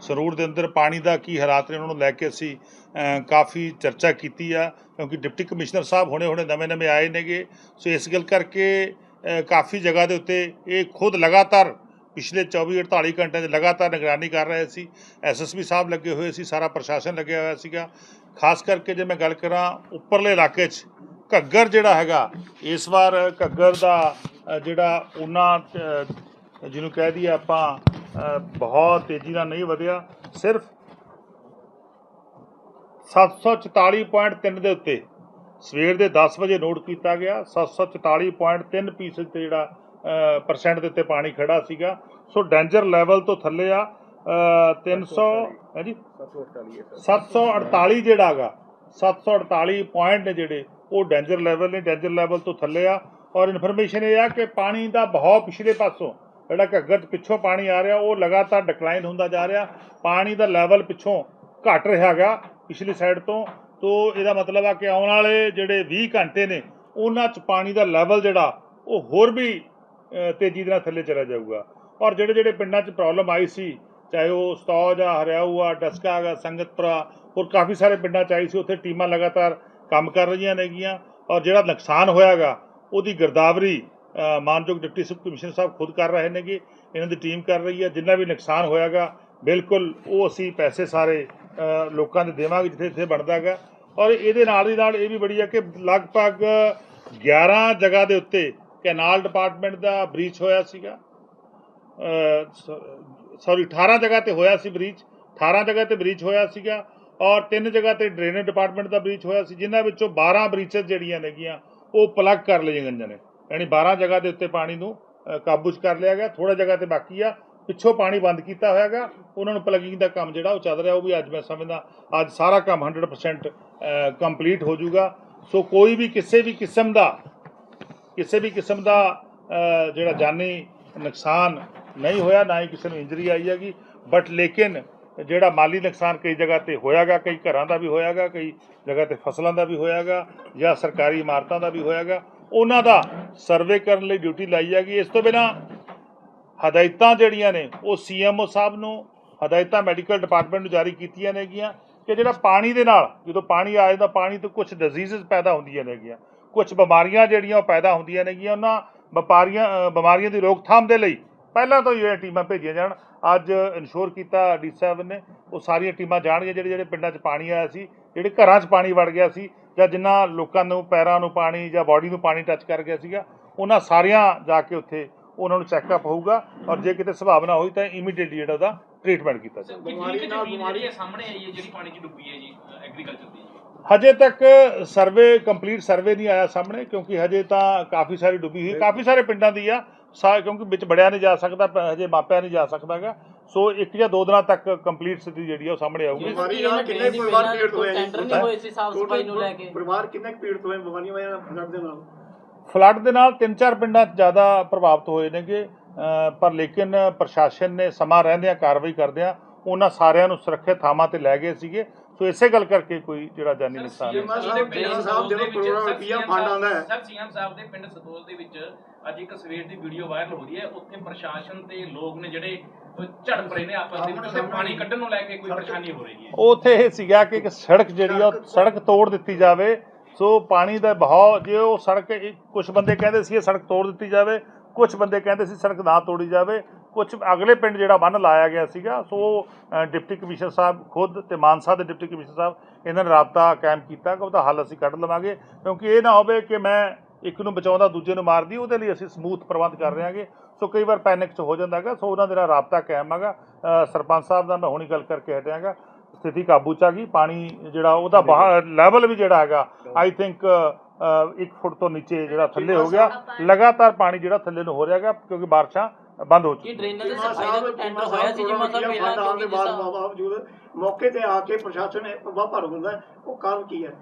ਸਰੂਰ ਦੇ ਅੰਦਰ ਪਾਣੀ ਦਾ ਕੀ ਹਾਲਾਤ ਨੇ ਉਹਨਾਂ ਨੂੰ ਲੈ ਕੇ ਅਸੀਂ ਕਾਫੀ ਚਰਚਾ ਕੀਤੀ ਆ, ਕਿਉਂਕਿ ਡਿਪਟੀ ਕਮਿਸ਼ਨਰ ਸਾਹਿਬ ਹੁਣੇ ਹੁਣੇ ਨਵੇਂ ਨਵੇਂ ਆਏ ਨੇਗੇ। ਸੋ ਇਸ ਗੱਲ ਕਰਕੇ ਕਾਫੀ ਜਗ੍ਹਾ ਦੇ ਉੱਤੇ ਇਹ ਖੁਦ ਲਗਾਤਾਰ ਪਿਛਲੇ 24 48 ਘੰਟਿਆਂ 'ਚ ਲਗਾਤਾਰ ਨਿਗਰਾਨੀ ਕਰ ਰਹੇ ਸੀ। ਐਸਐਸਪੀ ਸਾਹਿਬ ਲੱਗੇ ਹੋਏ ਸੀ, ਸਾਰਾ ਪ੍ਰਸ਼ਾਸਨ ਲੱਗਿਆ ਹੋਇਆ ਸੀਗਾ। ਖਾਸ ਕਰਕੇ ਜੇ ਮੈਂ ਗੱਲ ਕਰਾਂ ਉੱਪਰਲੇ ਇਲਾਕੇ 'ਚ, ਘੱਗਰ ਜਿਹੜਾ ਹੈਗਾ, ਇਸ ਵਾਰ ਘੱਗਰ ਦਾ ਜਿਹੜਾ ਉਹਨਾਂ ਜਿਹਨੂੰ ਕਹਿ ਦਈਏ ਆਪਾਂ ਬਹੁਤ ਤੇਜ਼ੀ ਨਾਲ ਨਹੀਂ ਵਧਿਆ। ਸਿਰਫ 744.3 ਦੇ ਉੱਤੇ ਸਵੇਰ ਦੇ 10 ਵਜੇ ਨੋਟ ਕੀਤਾ ਗਿਆ। 744.3 ਫੀਸਦ ਤੇ ਜਿਹੜਾ ਪਰਸੈਂਟ ਦੇ ਉੱਤੇ ਪਾਣੀ ਖੜਾ ਸੀਗਾ। ਸੋ ਡੈਂਜਰ ਲੈਵਲ ਤੋਂ ਥੱਲੇ ਆ। ਅ, 300 ਹੈ ਜੀ? 748 ਜਿਹੜਾ ਹੈਗਾ 748 ਪੁਆਇੰਟ ਨੇ ਜਿਹੜੇ ਉਹ ਡੈਂਜਰ ਲੈਵਲ ਨੇ। ਡੈਂਜਰ ਲੈਵਲ ਤੋਂ ਥੱਲੇ ਆ। ਔਰ ਇਨਫੋਰਮੇਸ਼ਨ ਇਹ ਆ ਕਿ ਪਾਣੀ ਦਾ ਬਹਾਅ ਪਿਛਲੇ ਪਾਸੋਂ ਜਿਹੜਾ ਘੱਗਰ 'ਚ ਪਿੱਛੋਂ ਪਾਣੀ ਆ ਰਿਹਾ, ਉਹ ਲਗਾਤਾਰ ਡਿਕਲਾਈਨ ਹੁੰਦਾ ਜਾ ਰਿਹਾ। ਪਾਣੀ ਦਾ ਲੈਵਲ ਪਿੱਛੋਂ ਘਟ ਰਿਹਾ ਹੈਗਾ, ਪਿਛਲੀ ਸਾਈਡ ਤੋਂ। ਤੋਂ ਇਹਦਾ ਮਤਲਬ ਆ ਕਿ ਆਉਣ ਵਾਲੇ ਜਿਹੜੇ 20 ਘੰਟੇ ਨੇ, ਉਹਨਾਂ 'ਚ ਪਾਣੀ ਦਾ ਲੈਵਲ ਜਿਹੜਾ, ਉਹ ਹੋਰ ਵੀ ਤੇਜ਼ੀ ਦੇ ਨਾਲ ਥੱਲੇ ਚਲਾ ਜਾਊਗਾ। ਔਰ ਜਿਹੜੇ ਜਿਹੜੇ ਪਿੰਡਾਂ 'ਚ ਪ੍ਰੋਬਲਮ ਆਈ ਸੀ, ਚਾਹੇ ਉਹ ਸਤੌਜ ਆ, ਹਰਿਆਊ ਆ, ਡਸਕਾ ਆ, ਸੰਗਤਪੁਰਾ, ਹੋਰ ਕਾਫੀ ਸਾਰੇ ਪਿੰਡਾਂ 'ਚ ਆਈ ਸੀ, ਉੱਥੇ ਟੀਮਾਂ ਲਗਾਤਾਰ ਕੰਮ ਕਰ ਰਹੀਆਂ ਨੇਗੀਆਂ। ਔਰ ਜਿਹੜਾ ਨੁਕਸਾਨ ਹੋਇਆਗਾ ਉਹਦੀ ਗਿਰਦਾਵਰੀ ਮਾਨਯੋਗ ਡਿਪਟੀ ਸਬ ਕਮਿਸ਼ਨਰ ਸਾਹਿਬ ਖੁਦ ਕਰ ਰਹੇ ਨੇਗੇ, ਇਹਨਾਂ ਦੀ ਟੀਮ ਕਰ ਰਹੀ ਹੈ। ਜਿੰਨਾ ਵੀ ਨੁਕਸਾਨ ਹੋਇਆਗਾ, ਬਿਲਕੁਲ ਉਹ ਅਸੀਂ ਪੈਸੇ ਸਾਰੇ ਲੋਕਾਂ ਦੇ ਦੇਵਾਂਗੇ ਜਿੱਥੇ ਜਿੱਥੇ ਬਣਦਾਗਾ ਔਰ ਇਹਦੇ ਨਾਲ ਦੀ ਨਾਲ ਇਹ ਵੀ ਬੜੀ ਹੈ ਕਿ ਲਗਭਗ 11 ਜਗ੍ਹਾ ਦੇ ਉੱਤੇ ਕੈਨਾਲ ਡਿਪਾਰਟਮੈਂਟ ਦਾ ਬ੍ਰੀਚ ਹੋਇਆ ਸੀਗਾ। ਸੌਰੀ 18 ਜਗ੍ਹਾ ਤੇ ਹੋਇਆ ਸੀ ਬ੍ਰੀਚ। 18 ਜਗ੍ਹਾ ਤੇ ਬ੍ਰੀਚ ਹੋਇਆ ਸੀਗਾ ਔਰ ਤਿੰਨ ਜਗ੍ਹਾ ਤੇ ਡਰੇਨੇਜ ਡਿਪਾਰਟਮੈਂਟ ਦਾ ਬ੍ਰੀਚ ਹੋਇਆ ਸੀ, ਜਿਨ੍ਹਾਂ ਵਿੱਚੋਂ 12 ਬ੍ਰੀਚਸ ਜਿਹੜੀਆਂ ਨੇਗੀਆਂ, ਉਹ ਪਲੱਗ ਕਰ ਲਈਆਂ ਗਈਆਂ ਨੇ। ਯਾਨੀ 12 ਜਗ੍ਹਾ ਦੇ ਉੱਤੇ ਪਾਣੀ ਨੂੰ ਕਾਬੂ 'ਚ ਕਰ ਲਿਆ ਗਿਆ ਥੋੜਾ ਜਗ੍ਹਾ ਤੇ ਬਾਕੀ ਆ। ਪਿੱਛੋਂ ਪਾਣੀ ਬੰਦ ਕੀਤਾ ਹੋਇਆ ਹੋਇਆਗਾ ਉਹਨਾਂ ਨੂੰ ਪਲੱਗਿੰਗ ਦਾ ਕੰਮ ਜਿਹੜਾ ਉਹ ਚੱਲ ਰਿਹਾ, ਉਹ ਵੀ ਅੱਜ ਮੈਂ ਸਮਝਦਾ, ਅੱਜ ਸਾਰਾ ਕੰਮ 100% ਕੰਪਲੀਟ ਹੋ ਜਾਊਗਾ। ਸੋ ਕੋਈ ਵੀ ਕਿਸੇ ਵੀ ਕਿਸਮ ਦਾ, ਕਿਸੇ ਵੀ ਕਿਸਮ ਦਾ ਜਿਹੜਾ ਜਾਨੀ ਨੁਕਸਾਨ ਨਹੀਂ ਹੋਇਆ, ਨਾ ਹੀ ਕਿਸੇ ਨੂੰ ਇੰਜਰੀ ਆਈ ਹੈਗੀ। ਬਟ ਲੇਕਿਨ ਜਿਹੜਾ ਮਾਲੀ ਨੁਕਸਾਨ ਕਈ ਜਗ੍ਹਾ ਤੇ ਹੋਇਆਗਾ ਕਈ ਘਰਾਂ ਦਾ ਵੀ ਹੋਇਆਗਾ ਕਈ ਜਗ੍ਹਾ ਤੇ ਫਸਲਾਂ ਦਾ ਵੀ ਹੋਇਆਗਾ ਜਾਂ ਸਰਕਾਰੀ ਇਮਾਰਤਾਂ ਦਾ ਵੀ ਹੋਇਆਗਾ ਉਹਨਾਂ ਦਾ ਸਰਵੇ ਕਰਨ ਲਈ ਡਿਊਟੀ ਲਾਈ ਹੈਗੀ। ਇਸ ਤੋਂ ਬਿਨਾ ਹਦਾਇਤਾਂ ਜਿਹੜੀਆਂ ਨੇ, ਉਹ ਸੀਐਮਓ ਸਾਹਿਬ ਨੂੰ, ਹਦਾਇਤਾਂ ਮੈਡੀਕਲ ਡਿਪਾਰਟਮੈਂਟ ਨੂੰ ਜਾਰੀ ਕੀਤੀਆਂ ਨੇਗੀਆਂ ਕਿ ਜਿਹੜਾ ਪਾਣੀ ਦੇ ਨਾਲ, ਜਦੋਂ ਪਾਣੀ ਆ ਜਾਂਦਾ, ਪਾਣੀ ਤੋਂ ਕੁਝ ਡਿਜ਼ੀਜ਼ਸ ਪੈਦਾ ਹੁੰਦੀਆਂ ਨੇਗੀਆਂ ਕੁਝ ਬਿਮਾਰੀਆਂ ਜਿਹੜੀਆਂ ਉਹ ਪੈਦਾ ਹੁੰਦੀਆਂ ਨੇਗੀਆਂ ਉਹਨਾਂ ਵਪਾਰੀਆਂ ਬਿਮਾਰੀਆਂ ਦੀ ਰੋਕਥਾਮ ਦੇ ਲਈ ਪਹਿਲਾਂ ਤੋਂ ਹੀ ਇਹ ਟੀਮਾਂ ਭੇਜੀਆਂ ਜਾਣ। ਅੱਜ ਇਨਸ਼ੋਰ ਕੀਤਾ ਡੀ ਸਾਹਿਬ ਨੇ, ਉਹ ਸਾਰੀਆਂ ਟੀਮਾਂ ਜਾਣਗੀਆਂ ਜਿਹੜੇ ਜਿਹੜੇ ਪਿੰਡਾਂ 'ਚ ਪਾਣੀ ਆਇਆ ਸੀ, ਜਿਹੜੇ ਘਰਾਂ 'ਚ ਪਾਣੀ ਵੜ ਗਿਆ ਸੀ ਜਾਂ ਜਿਨ੍ਹਾਂ ਲੋਕਾਂ ਨੂੰ ਪੈਰਾਂ ਨੂੰ ਪਾਣੀ ਜਾਂ ਬਾਡੀ ਨੂੰ ਪਾਣੀ ਟੱਚ ਕਰ ਗਿਆ ਸੀਗਾ ਉਹਨਾਂ ਸਾਰੀਆਂ ਜਾ ਕੇ ਉੱਥੇ ਉਹਨਾਂ ਨੂੰ ਚੈੱਕਅਪ ਹੋਊਗਾ ਔਰ ਜੇ ਕਿਤੇ ਸੰਭਾਵਨਾ ਹੋਈ ਤਾਂ ਇਮੀਡੀਏਟਲੀ ਜਿਹੜਾ ਉਹਦਾ ਟ੍ਰੀਟਮੈਂਟ ਕੀਤਾ ਜਾਊਗਾ ਬਿਮਾਰੀ ਨਾਲ ਬਿਮਾਰੀ ਸਾਹਮਣੇ ਆਈ ਹੈ ਜਿਹੜੀ ਪਾਣੀ 'ਚ ਡੁੱਬੀ ਹੈ ਜੀ ਐਗਰੀਕਲਚਰ ਦੀ? ਹਜੇ ਤੱਕ ਸਰਵੇ ਕੰਪਲੀਟ ਸਰਵੇ ਨਹੀਂ ਆਇਆ ਸਾਹਮਣੇ ਕਿਉਂਕਿ ਹਜੇ ਤਾਂ ਕਾਫੀ ਸਾਰੀ ਡੁੱਬੀ ਹੋਈ। ਕਾਫੀ ਸਾਰੇ ਪਿੰਡਾਂ ਦੀ ਆ ਸਾ- ਕਿਉਂਕਿ ਵਿੱਚ ਬੜਿਆ ਨਹੀਂ ਜਾ ਸਕਦਾ ਹਜੇ ਮਾਪਿਆ ਨਹੀਂ ਜਾ ਸਕਦਾਗਾ ਸੋ ਇੱਕ ਜਾਂ ਦੋ ਦਿਨਾਂ ਤੱਕ ਕੰਪਲੀਟ ਸਥਿਤੀ ਜਿਹੜੀ ਆ ਉਹ ਸਾਹਮਣੇ ਆਊਗੀ। ਬਿਮਾਰੀ ਨਾਲ ਕਿੰਨੇ ਪਰਿਵਾਰ ਪੀੜਤ ਹੋਏ ਆ ਜੀ? ਟੈਂਡਰ ਨਹੀਂ ਹੋਏ ਸੀ ਸਾਫ਼ ਸਫ਼ਾਈ ਨੂੰ ਲੈ ਕੇ। ਪਰਿਵਾਰ ਕਿੰਨੇ ਕੁ ਪੀੜਤ ਹੋਏ? ਬਿਮਾਰੀਆਂ ਵਜ੍ਹਾ ਨਾਲ ਦੇ ਨਾਲ? ਫਲੱਡ ਦੇ ਨਾਲ ਤਿੰਨ ਚਾਰ ਪਿੰਡਾਂ 'ਚ ਜ਼ਿਆਦਾ ਪ੍ਰਭਾਵਿਤ ਹੋਏ ਨੇਗੇ। ਪਰ ਲੇਕਿਨ ਪ੍ਰਸ਼ਾਸਨ ਨੇ ਸਮਾਂ ਰਹਿੰਦਿਆਂ ਕਾਰਵਾਈ ਕਰਦਿਆਂ ਉਹਨਾਂ ਸਾਰਿਆਂ ਨੂੰ ਸੁਰੱਖਿਅਤ ਥਾਵਾਂ ਤੇ ਲੈ ਗਏ ਸੀਗੇ। ਸੋ ਇਸੇ ਗੱਲ ਕਰਕੇ ਕੋਈ ਜਿਹੜਾ ਜਾਨੀ ਨੁਕਸਾਨ ਨਹੀਂ CM ਸਾਹਿਬ, CM ਸਾਹਿਬ ਜਦੋਂ ਕਰੋੜਾਂ ਰੁਪਈਆ fund ਆਉਂਦਾ ਹੈ। ਸਰ ਸੀਐਮ ਸਾਹਿਬ ਦੇ ਪਿੰਡ ਸਤੋਲ ਦੇ ਵਿੱਚ ਅੱਜ ਇੱਕ ਸਵੇਰ ਦੀ ਵੀਡੀਓ ਵਾਇਰਲ ਹੋ ਰਹੀ ਹੈ। ਉੱਥੇ ਪ੍ਰਸ਼ਾਸਨ ਤੇ ਲੋਕ ਨੇ ਜਿਹੜੇ ਝੜਪ ਰਹੇ ਨੇ ਆਪਸ ਦੇ ਵਿੱਚ ਉੱਥੇ ਪਾਣੀ ਕੱਢਣ ਨੂੰ ਲੈ ਕੇ ਕੋਈ ਪਰੇਸ਼ਾਨੀ ਹੋ ਰਹੀ ਹੈ। ਉੱਥੇ ਇਹ ਸੀਗਾ ਕਿ ਇੱਕ ਸੜਕ ਜਿਹੜੀ ਆ ਉਹ ਸੜਕ ਤੋੜ ਦਿੱਤੀ ਜਾਵੇ। ਸੋ ਪਾਣੀ ਦਾ ਬਹਾਅ ਜੇ ਉਹ ਸੜਕ ਕੁਝ ਬੰਦੇ ਕਹਿੰਦੇ ਸੀ ਇਹ ਸੜਕ ਤੋੜ ਦਿੱਤੀ ਜਾਵੇ ਕੁਝ ਬੰਦੇ ਕਹਿੰਦੇ ਸੀ ਸੜਕ ਨਾ ਤੋੜੀ ਜਾਵੇ ਕੁਝ ਅਗਲੇ ਪਿੰਡ ਜਿਹੜਾ ਬੰਨ ਲਾਇਆ ਗਿਆ ਸੀਗਾ ਸੋ ਡਿਪਟੀ ਕਮਿਸ਼ਨਰ ਸਾਹਿਬ ਖੁਦ ਤੇ ਮਾਨਸਾ ਦੇ ਡਿਪਟੀ ਕਮਿਸ਼ਨਰ ਸਾਹਿਬ ਇਹਨਾਂ ਨੇ ਰਾਬਤਾ ਕਾਇਮ ਕੀਤਾ ਕਿ ਉਹਦਾ ਹੱਲ ਅਸੀਂ ਕੱਢ ਲਵਾਂਗੇ ਕਿਉਂਕਿ ਇਹ ਨਾ ਹੋਵੇ ਕਿ ਮੈਂ ਇੱਕ ਨੂੰ ਬਚਾਉਂਦਾ ਦੂਜੇ ਨੂੰ ਮਾਰਦੀ ਉਹਦੇ ਲਈ ਅਸੀਂ ਸਮੂਥ ਪ੍ਰਬੰਧ ਕਰ ਰਹੇ ਹਾਂਗੇ ਸੋ ਕਈ ਵਾਰ ਪੈਨਿਕ ਚ ਹੋ ਜਾਂਦਾ ਹੈਗਾ ਸੋ ਉਹਨਾਂ ਦੇ ਨਾਲ ਰਾਬਤਾ ਕਾਇਮ ਹੈਗਾ ਸਰਪੰਚ ਸਾਹਿਬ ਦਾ ਮੈਂ ਹੁਣੀ ਗੱਲ ਕਰਕੇ ਹਟਿਆਗਾ ਸਥਿਤੀ ਕਾਬੂ ਚ ਆ ਗਈ ਪਾਣੀ ਜਿਹੜਾ ਉਹਦਾ ਲੈਵਲ ਵੀ ਜਿਹੜਾ ਹੈਗਾ ਆਈ ਥਿੰਕ 1 ਫੁੱਟ ਤੋਂ ਨੀਚੇ ਜਿਹੜਾ ਥੱਲੇ ਹੋ ਗਿਆ। ਲਗਾਤਾਰ ਪਾਣੀ ਜਿਹੜਾ ਥੱਲੇ ਨੂੰ ਹੋ ਰਿਹਾ ਹੈਗਾ ਕਿਉਂਕਿ ਬਾਰਿਸ਼ਾਂ ਬੰਦ ਹੋ ਕੀ ਚੁੱਕੀ ਡਰੇਨਾਂ ਦੇ ਸਫ਼ਾਈ ਦਾ ਕੋਈ ਟੈਂਡਰ ਹੋਇਆ ਸੀ ਜਿਮਾ ਸਾਹਿਬ ਪਹਿਲਾਂ ਕਿਉਂਕਿ ਬਾਅਦ ਬਾਵਜੂਦ ਮੌਕੇ ਤੇ ਆ ਕੇ ਪ੍ਰਸ਼ਾਸਨ ਨੇ ਪੱਬਾ ਭਰ ਹੁੰਦਾ ਹੈ। ਉਹ ਕਾਰਨ ਕੀ ਹੈ?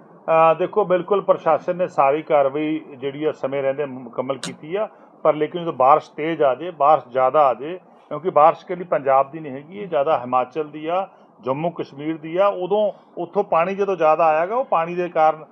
ਦੇਖੋ, ਬਿਲਕੁਲ ਪ੍ਰਸ਼ਾਸਨ ਨੇ ਸਾਰੀ ਕਾਰਵਾਈ ਜਿਹੜੀ ਆ ਸਮੇਂ ਰਹਿੰਦੇ ਮੁਕੰਮਲ ਕੀਤੀ ਆ, ਪਰ ਲੇਕਿਨ ਜਦੋਂ ਬਾਰਿਸ਼ ਤੇਜ਼ ਆ ਜੇ, ਬਾਰਿਸ਼ ਜ਼ਿਆਦਾ ਆ ਜੇ, ਕਿਉਂਕਿ ਬਾਰਿਸ਼ ਕੇ ਲਈ ਪੰਜਾਬ ਦੀ ਨਹੀਂ ਹੈਗੀ, ਇਹ ਜ਼ਿਆਦਾ ਹਿਮਾਚਲ ਦੀ ਆ, ਜੰਮੂ ਕਸ਼ਮੀਰ ਦੀ ਆ, ਉਦੋਂ ਉੱਥੋਂ ਪਾਣੀ ਜਦੋਂ ਜ਼ਿਆਦਾ ਆਇਆਗਾ, ਉਹ ਪਾਣੀ ਦੇ ਕਾਰਨ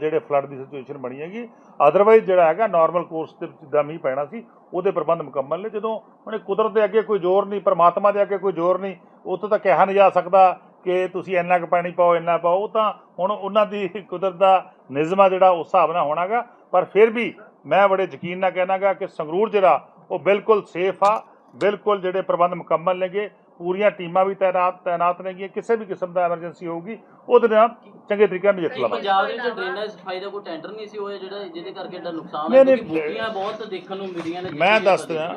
ਜਿਹੜੇ ਫਲੱਡ ਦੀ ਸਿਚੁਏਸ਼ਨ ਬਣੀ ਹੈਗੀ। ਅਦਰਵਾਈਜ਼ ਜਿਹੜਾ ਹੈਗਾ ਨਾਰਮਲ ਕੋਰਸ ਤੇ ਜਿੱਦਾਂ ਮੀਂਹ ਪੈਣਾ ਸੀ, ਉਹਦੇ ਪ੍ਰਬੰਧ ਮੁਕੰਮਲ ਨੇ। ਜਦੋਂ ਉਹਨੇ ਕੁਦਰਤ ਦੇ ਅੱਗੇ ਕੋਈ ਜ਼ੋਰ ਨਹੀਂ, ਪਰਮਾਤਮਾ ਦੇ ਅੱਗੇ ਕੋਈ ਜ਼ੋਰ ਨਹੀਂ, ਉੱਥੋਂ ਤਾਂ ਕਿਹਾ ਨਹੀਂ ਜਾ ਸਕਦਾ ਕਿ ਤੁਸੀਂ ਇੰਨਾ ਕੁ ਪਾਣੀ ਪਾਓ ਇੰਨਾ ਪਾਓ ਉਹ ਤਾਂ ਹੁਣ ਉਹਨਾਂ ਦੀ ਕੁਦਰਤ ਦਾ ਨਿਜ਼ਮ ਆ ਜਿਹੜਾ ਉਸ ਹਿਸਾਬ ਨਾਲ ਹੋਣਾਗਾ ਪਰ ਫਿਰ ਵੀ ਮੈਂ ਬੜੇ ਯਕੀਨ ਨਾਲ ਕਹਿਣਾਗਾ ਕਿ ਸੰਗਰੂਰ ਜਿਹੜਾ ਉਹ ਬਿਲਕੁਲ ਸੇਫ ਆ ਬਿਲਕੁਲ ਜਿਹੜੇ ਪ੍ਰਬੰਧ ਮੁਕੰਮਲ ਨੇਗੇ ਪੂਰੀਆਂ ਟੀਮਾਂ ਵੀ ਤਾਇਨਾਤ ਤਾਇਨਾਤ ਨੇਗੀਆਂ ਕਿਸੇ ਵੀ ਕਿਸਮ ਦਾ ਐਮਰਜੈਂਸੀ ਹੋਊਗੀ ਉਹਦੇ ਨਾਲ ਚੰਗੇ ਤਰੀਕੇ ਨਾਲ ਨਹੀਂ, ਲਵਾਂਗੇ ਪੰਜਾਬ ਦੇ ਵਿੱਚ ਡਰੇਨਾਂ ਦੀ ਸਫ਼ਾਈ ਦਾ ਕੋਈ ਟੈਂਡਰ ਨਹੀਂ ਸੀ ਹੋਇਆ ਜਿਹੜਾ ਜਿਹਦੇ ਕਰਕੇ ਏਡਾ ਨੁਕਸਾਨ ਹੈ ਕਿਉਂਕਿ ਬੂਟੀਆਂ ਬਹੁਤ ਦੇਖਣ ਨੂੰ ਮਿਲੀਆਂ ਨੇ ਮੈਂ ਦੱਸ ਦੇਖੀਏ।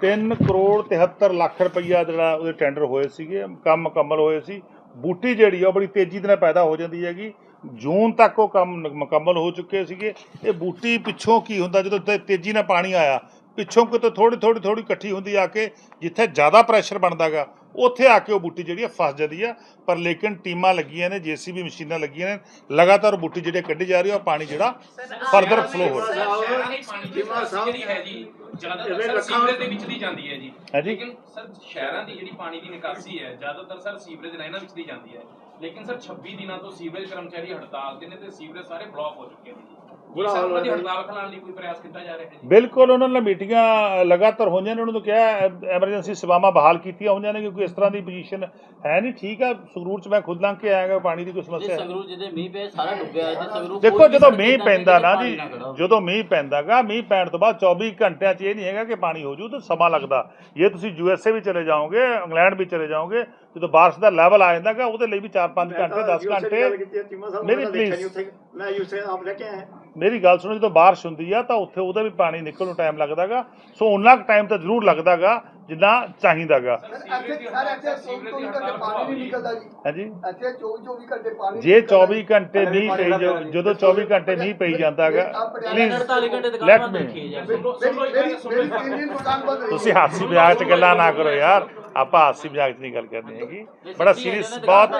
3 ਕਰੋੜ 73 ਲੱਖ ਰੁਪਈਆ ਜਿਹੜਾ ਉਹਦੇ ਟੈਂਡਰ ਹੋਏ ਸੀਗੇ, ਕੰਮ ਮੁਕੰਮਲ ਹੋਏ ਸੀ। ਬੂਟੀ ਜਿਹੜੀ ਆ ਉਹ ਬੜੀ ਤੇਜ਼ੀ ਦੇ ਨਾਲ ਪੈਦਾ ਹੋ ਜਾਂਦੀ ਹੈਗੀ। ਜੂਨ ਤੱਕ ਉਹ ਕੰਮ ਮੁਕੰਮਲ ਹੋ ਚੁੱਕੇ ਸੀਗੇ। ਇਹ ਬੂਟੀ ਪਿੱਛੋਂ ਕੀ ਹੁੰਦਾ ਜਦੋਂ ਤੇ- ਤੇਜ਼ੀ ਨਾਲ ਪਾਣੀ ਆਇਆ ਪਿੱਛੋਂ ਕਿਤੇ ਥੋੜੀ ਥੋੜੀ ਥੋੜੀ ਇਕੱਠੀ ਹੁੰਦੀ ਆ ਕੇ ਜਿੱਥੇ ਜ਼ਿਆਦਾ ਪ੍ਰੈਸ਼ਰ ਬਣਦਾਗਾ ਉੱਥੇ ਆ ਕੇ ਉਹ ਬੂਟੀ ਜਿਹੜੀ ਆ ਫਸ ਜਾਂਦੀ ਆ। ਪਰ ਲੇਕਿਨ ਟੀਮਾਂ ਲੱਗੀਆਂ ਨੇ ਜੀਸੀਬੀ ਮਸ਼ੀਨਾਂ ਲੱਗੀਆਂ ਨੇ ਲਗਾਤਾਰ ਬੂਟੀ ਜਿਹੜੇ ਕੱਢੀ ਜਾ ਰਹੀ ਆ ਪਾਣੀ ਜਿਹੜਾ ਫਰਦਰ ਫਲੋ ਹੋ ਰਿਹਾ। ਦੇ ਦੀ ਜਿਹੜੀ ਹੈ ਜੀ ਜ਼ਿਆਦਾਤਰ ਸੀਵਰੇਜ ਦੇ ਵਿੱਚ ਦੀ ਜਾਂਦੀ ਹੈ ਜੀ। ਹੈ ਜੀ। ਲੇਕਿਨ ਸਰ ਸ਼ਹਿਰਾਂ ਦੀ ਜਿਹੜੀ ਪਾਣੀ ਦੀ ਨਿਕਾਸੀ ਹੈ ਜ਼ਿਆਦਾਤਰ ਸਰ ਸੀਵਰੇਜ ਲਾਈਨਾਂ ਵਿੱਚ ਦੀ ਜਾਂਦੀ ਹੈ। ਲੇਕਿਨ ਸਰ 26 ਦਿਨਾਂ ਤੋਂ ਸੀਵਰੇਜ ਕਰਮਚਾਰੀ ਹੜਤਾਲ ਤੇ ਨੇ ਤੇ ਸੀਵਰੇਜ ਸਾਰੇ ਬਲੌਕ ਹੋ ਚੁੱਕੇ ਨੇ ਜੀ। ਬੁਰਾ ਬੁਰਾ ਹਾਲ ਹਾਲ ਦੀ ਹੈ। ਹੜਤਾਲ ਖਿਲਾਉਣ ਲਈ ਕੋਈ ਪ੍ਰਯਾਸ ਕੀਤਾ ਜਾ ਰਿਹਾ ਹੈ ਜੀ ਬਿਲਕੁਲ ਉਹਨਾਂ ਨਾਲ ਮੀਟਿੰਗਾਂ ਲਗਾਤਾਰ ਹੋਈਆਂ ਨੇ ਉਹਨਾਂ ਨੂੰ ਕਿਹਾ ਐਮਰਜੈਂਸੀ ਸੇਵਾਵਾਂ ਬਹਾਲ ਕੀਤੀਆਂ ਹੋਈਆਂ ਨੇ ਕਿਉਂਕਿ ਇਸ ਤਰ੍ਹਾਂ ਦੀ ਪੋਜੀਸ਼ਨ ਹੈ ਨਹੀਂ ਠੀਕ ਆ ਸੰਗਰੂਰ ਚ ਮੈਂ ਖੁਦ ਲੰਘ ਕੇ ਆਇਆਗਾ ਪਾਣੀ ਦੀ ਕੋਈ ਸਮੱਸਿਆ ਹੈ ਸੰਗਰੂਰ ਜਿਹਦੇ ਮੀਂਹ ਪਏ ਸਾਰਾ ਡੁੱਬਿਆ ਹੈ ਜੇ ਸੰਗਰੂਰ ਦੇਖੋ ਜਦੋਂ ਮੀਂਹ ਪੈਂਦਾ ਨਾ ਜੀ। ਜਦੋਂ ਮੀਂਹ ਪੈਂਦਾਗਾ ਮੀਂਹ ਪੈਣ ਤੋਂ ਬਾਅਦ 24 ਘੰਟਿਆਂ 'ਚ ਇਹ ਨਹੀਂ ਹੈਗਾ ਕਿ ਪਾਣੀ ਹੋ ਜੂ ਤਾਂ ਸਮਾਂ ਲੱਗਦਾ ਜੇ ਤੁਸੀਂ ਯੂਐਸਏ ਵੀ ਚਲੇ ਜਾਓਗੇ ਇੰਗਲੈਂਡ ਵੀ ਚਲੇ ਜਾਓਗੇ ਜਦੋਂ ਬਾਰਿਸ਼ ਦਾ ਲੈਵਲ ਆ ਜਾਂਦਾਗਾ ਉਹਦੇ ਲਈ ਵੀ 4-5 ਘੰਟੇ 10 ਘੰਟੇ ਮੇਰੀ ਪਲੀਜ਼। ਮੈਂ ਯੂਸੇ ਆਪ ਲੈ ਕੇ ਆਇਆ ਮੇਰੀ ਗੱਲ ਸੁਣੋ ਜਦੋਂ ਬਾਰਿਸ਼ ਹੁੰਦੀ ਆ ਤਾਂ ਉੱਥੇ ਉਹਦਾ ਵੀ ਪਾਣੀ ਨਿਕਲਣ ਨੂੰ ਟਾਈਮ ਲੱਗਦਾਗਾ। ਸੋ ਉਨਾ ਕੁ ਟਾਈਮ ਤਾਂ ਜ਼ਰੂਰ ਲੱਗਦਾਗਾ ਜਿੰਨਾ ਚਾਹੀਦਾਗਾ। ਇੱਥੇ ਸਰ ਇੱਥੇ 24 ਘੰਟੇ ਪਾਣੀ ਨਹੀਂ ਨਿਕਲਦਾ ਜੀ। ਹਾਂਜੀ? ਇੱਥੇ 24 24 ਘੰਟੇ ਪਾਣੀ ਜੇ 24 ਘੰਟੇ ਮੀਂਹ ਪਈ ਜਾ- ਜਦੋਂ 24 ਘੰਟੇ ਮੀਂਹ ਪਈ ਜਾਂਦਾਗਾ ਪਲੀਜ਼ 48 ਘੰਟੇ ਦੁਕਾਨ let ਬੰਦ me- ਰੱਖੀ ਹੈ ਯਾਰ। ਮੇਰੀ ਮੇਰੀ ਮੇਰੀ ਤਿੰਨ ਦਿਨ ਦੁਕਾਨ ਬੰਦ ਰਹੀ ਤੁਸੀਂ ਹਾਸੀ ਮਜ਼ਾਕ 'ਚ ਗੱਲਾਂ ਨਾ ਕਰੋ ਯਾਰ। ਆਪਾਂ ਹਾਸੀ ਮਜ਼ਾਕ 'ਚ ਨਹੀਂ ਗੱਲ ਕਰਨੀ ਹੈਗੀ। ਬੜਾ ਸੀਰੀਅਸ ਬਹੁਤ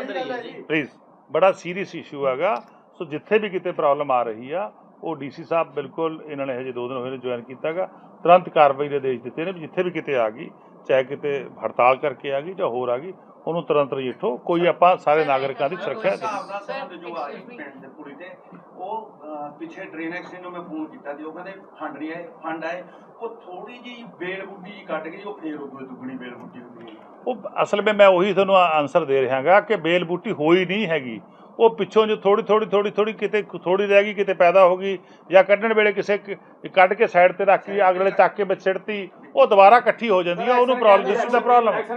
ਪਲੀਜ਼ ਬੜਾ ਸੀਰੀਅਸ ਇਸ਼ੂ ਹੈਗਾ। ਸੋ ਜਿੱਥੇ ਵੀ ਕਿਤੇ ਪ੍ਰੋਬਲਮ ਆ ਰਹੀ ਆ ਉਹ ਡੀਸੀ ਸਾਹਿਬ ਬਿਲਕੁਲ ਇਹਨਾਂ ਨੇ ਹਜੇ ਦੋ ਦਿਨ ਹੋਏ ਨੇ ਜੁਆਇਨ ਕੀਤਾਗਾ। ਤੁਰੰਤ ਕਾਰਵਾਈ ਦੇ ਆਦੇਸ਼ ਦਿੱਤੇ ਨੇ ਵੀ ਜਿੱਥੇ ਵੀ ਕਿਤੇ ਆ ਗਈ ਚਾਹੇ ਕਿਤੇ ਹੜਤਾਲ ਕਰਕੇ ਆ ਗਈ ਜਾਂ ਹੋਰ ਆ ਗਈ ਉਹਨੂੰ ਤੁਰੰਤ ਰਜਿੱਠੋ ਕੋਈ ਆਪਾਂ ਸਾਰੇ ਨਾਗਰਿਕਾਂ ਦੀ ਸੁਰੱਖਿਆ ਦੇ ਹਿਸਾਬ ਨਾਲ ਸਰ ਜੋ ਆਈ ਪਿੰਡ ਦੇ ਪੁਲੀ ਤੇ ਉਹ ਅਹ, ਪਿੱਛੇ ਡਰੇਨ ਐਕਸ਼ਨ ਨੂੰ ਮੈਂ ਫੋਨ ਕੀਤਾ ਸੀ ਉਹ ਕਹਿੰਦੇ ਫੰਡ ਨਹੀਂ ਆਏ ਫੰਡ ਆਏ। ਉਹ ਥੋੜੀ ਜੀ ਬੇਲ ਬੁੱਢੀ ਜੀ ਕੱਟ ਗਈ ਉਹ ਫੇਰ ਉਹ ਦੁੱਗਣੀ ਬੇਲ ਬੁੱਢੀ ਹੁੰਦੀ ਹੈ। ਉਹ ਅਸਲ ਵਿੱਚ ਮੈਂ ਉਹੀ ਤੁਹਾਨੂੰ ਆਨਸਰ ਦੇ ਰਿਹਾਗਾ ਕਿ ਬੇਲ ਬੂਟੀ ਹੋਈ ਨਹੀਂ ਹੈਗੀ। ਉਹ ਪਿੱਛੋਂ ਜੋ ਥੋੜੀ ਥੋੜੀ ਥੋੜੀ ਥੋੜੀ ਕਿਤੇ ਥੋੜੀ ਰਹਿ ਗਈ ਕਿਤੇ ਪੈਦਾ ਹੋ ਗਈ ਜਾਂ ਕੱਢਣ ਵੇਲੇ ਕਿਸੇ ਕੱਢ ਕੇ ਸਾਈਡ ਤੇ ਰੱਖ ਲਈ ਅਗਲੇ ਚੱਕ ਕੇ ਵਿੱਚ ਸਿੱਟਤੀ ਉਹ ਦੁਬਾਰਾ ਇਕੱਠੀ ਹੋ ਜਾਂਦੀ ਆ ਉਹਨੂੰ ਪ੍ਰੋਬਲਮ ਜਿਸ ਦਾ ਪ੍ਰੋਬਲਮ